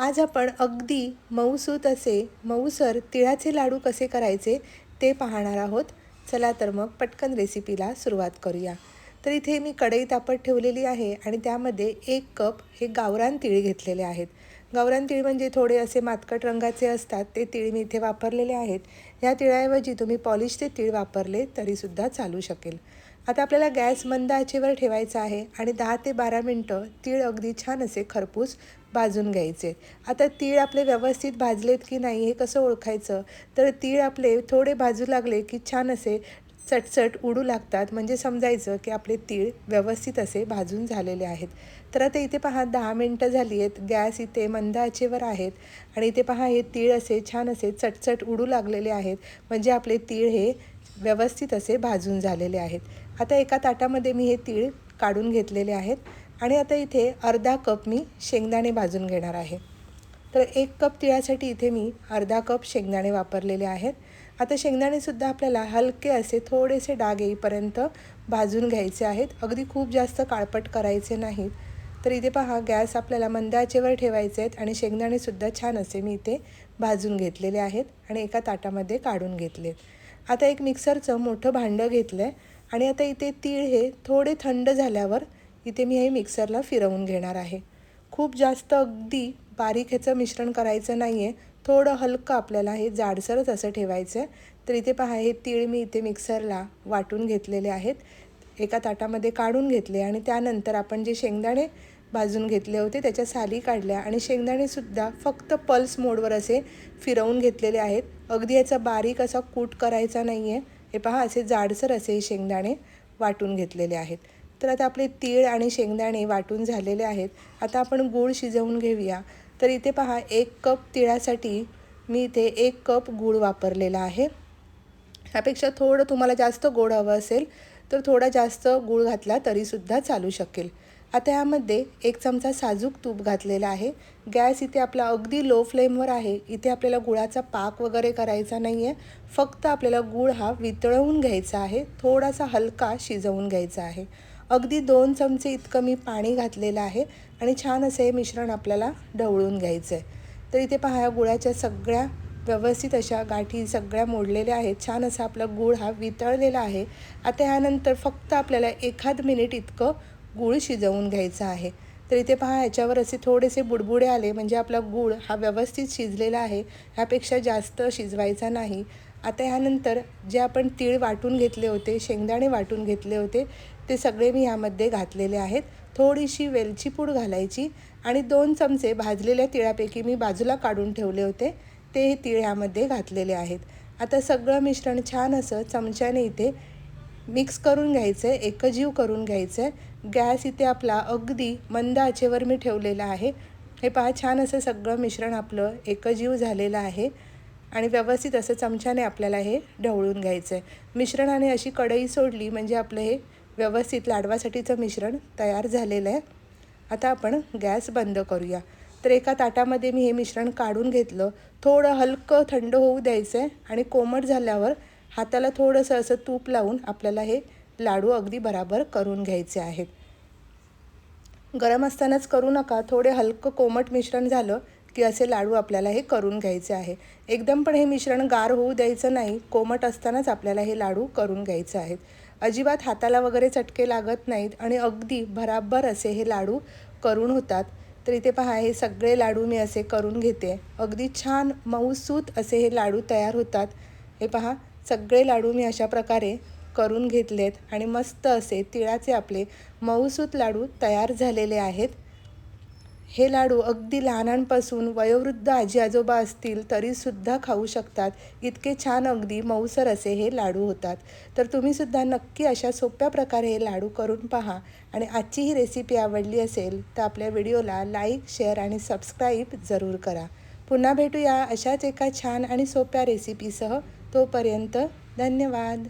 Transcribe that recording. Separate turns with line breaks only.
आज आपण अगदी मऊसूत असे मऊसर तिळाचे लाडू कसे करायचे ते पाहणार आहोत. चला तर मग पटकन रेसिपीला सुरुवात करूया. तर इथे मी कढई तापत ठेवलेली आहे आणि त्यामध्ये एक कप हे गावरान तिळ घेतलेले आहेत. गावरान तिळ म्हणजे थोडे असे मातकट रंगाचे असतात ते तिळ मी इथे वापरलेले आहेत. या तिळाऐवजी तुम्ही पॉलिशचे तिळ वापरले तरीसुद्धा चालू शकेल. आता आपल्याला गॅस मंद आचेवर ठेवायचा आहे आणि दहा ते बारा मिनटं तीळ अगदी छान असे खरपूस भाजून घ्यायचे. आता तीळ आपले व्यवस्थित भाजलेत की नाही हे कसं ओळखायचं? तर तीळ आपले थोडे भाजू लागले की छान असे चटचट उडू लागतात. म्हणजे समजायचं की आपले तीळ व्यवस्थित असे भाजून झालेले आहेत. तर आता इथे पहा दहा मिनटं झाली आहेत. गॅस इथे मंद आचेवर आहेत. आणि इथे पहा हे तीळ असे छान असे चटचट उडू लागलेले आहेत. म्हणजे आपले तीळ हे व्यवस्थित असे भाजून झालेले आहेत. आता एका ताटामध्ये मी हे तीळ काढून घेतलेले आहेत. आणि आता इथे अर्धा कप मी शेंगदाणे भाजून घेणार आहे. तर एक कप तिळासाठी इथे मी अर्धा कप शेंगदाणे वापरलेले आहेत. आता शेंगदाणेसुद्धा आपल्याला हलके असे थोडेसे डाग येईपर्यंत भाजून घ्यायचे आहेत. अगदी खूप जास्त काळपट करायचे नाहीत. तर इथे पहा गॅस आपल्याला मंदाचेवर ठेवायचे आहेत आणि शेंगदाणेसुद्धा छान असे मी इथे भाजून घेतलेले आहेत आणि एका ताटामध्ये काढून घेतलेत आता एक मिक्सरचं मोठं भांडं घेतलं आहे आणि आता इथे तीळ हे थोडे थंड झाल्यावर इथे मी हे मिक्सरला फिरवून घेणार आहे. खूप जास्त अगदी बारीक ह्याचं मिश्रण करायचं नाही आहे थोडं हलकं आपल्याला हे जाडसरच असं ठेवायचं आहे तर इथे पहा हे तीळ मी इथे मिक्सरला वाटून घेतलेले आहेत. एका ताटामध्ये काढून घेतले आणि त्यानंतर आपण जे शेंगदाणे भाजून घेतले होते त्याच्या साली काढल्या आणि शेंगदाणेसुद्धा फक्त पल्स मोडवर असे फिरवून घेतलेले आहेत. अगदी याचा बारीक असा कूट करायचा नाही आहे हे पहा असे जाडसर असे शेंगदाणे वाटून घेतलेले आहेत. तर आता आपले तीळ आणि शेंगदाणे वाटून झालेले आहेत. आता आपण गूळ शिजवून घेऊया. तर इथे पहा एक कप तिळासाठी मी इथे एक कप गूळ वापरलेला आहे. ह्यापेक्षा थोडं तुम्हाला जास्त गोड हवं असेल तर थोडा जास्त गूळ घातला तरीसुद्धा चालू शकेल. आता यामध्ये एक चमचा साजूक तूप घातलेला आहे. गॅस इथे आपला अगदी लो फ्लेमवर आहे. इथे आपल्याला गुळाचा पाक वगैरे करायचा नाही आहे फक्त आपल्याला गूळ हा वितळवून घ्यायचा आहे. थोडासा हलका शिजवून घ्यायचा आहे. अगदी दोन चमचे इतकं मी पाणी घातलेलं आहे आणि छान असं हे मिश्रण आपल्याला ढवळून घ्यायचं आहे. तर इथे पहा या गुळाच्या सगळ्या व्यवस्थित अशा गाठी सगळ्या मोडलेल्या आहेत. छान असा आपला गूळ हा वितळलेला आहे. आता ह्यानंतर फक्त आपल्याला एखाद मिनिट इतकं गूळ शिजवून घ्यायचा आहे. तर इथे पहा ह्याच्यावर असे थोडेसे बुडबुडे आले. म्हणजे आपला गूळ हा व्यवस्थित शिजलेला आहे. ह्यापेक्षा जास्त शिजवायचा नाही. आता ह्यानंतर जे आपण तीळ वाटून घेतले होते शेंगदाणे वाटून घेतले होते ते सगळे मी ह्यामध्ये घातलेले आहेत. थोडीशी वेलची पूड घालायची आणि दोन चमचे भाजलेल्या तिळापैकी मी बाजूला काढून ठेवले होते ते हे तीळ ह्यामध्ये घातलेले आहेत. आता सगळं मिश्रण छान असं चमच्याने इथे मिक्स करून घ्यायचं आहे एकजीव करून घ्यायचं आहे गॅस इथे आपला अगदी मंद आचेवर मी ठेवलेला आहे. हे पहा छान असं सगळं मिश्रण आपलं एकजीव झालेलं आहे. आणि व्यवस्थित असं चमच्याने आपल्याला हे ढवळून घ्यायचं आहे. मिश्रणाने अशी कढई सोडली म्हणजे आपलं हे व्यवस्थित लाडवासाठीचं मिश्रण तयार झालेलं आहे. आता आपण गॅस बंद करूया. तर एका ताटामध्ये मी हे मिश्रण काढून घेतलं. थोडं हलकं थंड होऊ द्यायचं आहे आणि कोमट झाल्यावर हाताला थोडंसं असं तूप लावून आपल्याला हे लाडू अगदी बराबर करून घ्यायचे आहेत. गरम असतानाच करू नका. थोडे हलकं कोमट मिश्रण झालं की असे लाडू आपल्याला हे करून घ्यायचे आहे. एकदम पण हे मिश्रण गार होऊ द्यायचं नाही कोमट असतानाच आपल्याला हे लाडू करून घ्यायचे आहेत. अजिबात हाताला वगैरे चटके लागत नाहीत आणि अगदी भराभर असे हे लाडू करून होतात. तर इथे पहा हे सगळे लाडू मी असे करून घेते. अगदी छान मऊसूत असे हे लाडू तयार होतात. हे पहा सगळे लाडू मी अशा प्रकारे करून घेतलेत आणि मस्त असे तिळाचे आपले मऊसूत लाडू तयार झालेले आहेत. हे लाडू अगदी लहानांपासून वयोवृद्ध आजी आजोबा असतील तरीसुद्धा खाऊ शकतात. इतके छान अगदी मऊसर असे हे लाडू होतात. तर तुम्हीसुद्धा नक्की अशा सोप्या प्रकारे हे लाडू करून पहा. आणि आजची ही रेसिपी आवडली असेल तर आपल्या व्हिडिओला लाईक शेअर आणि सबस्क्राईब जरूर करा. पुन्हा भेटूया अशाच एका छान आणि सोप्या रेसिपीसह तोपर्यंत धन्यवाद.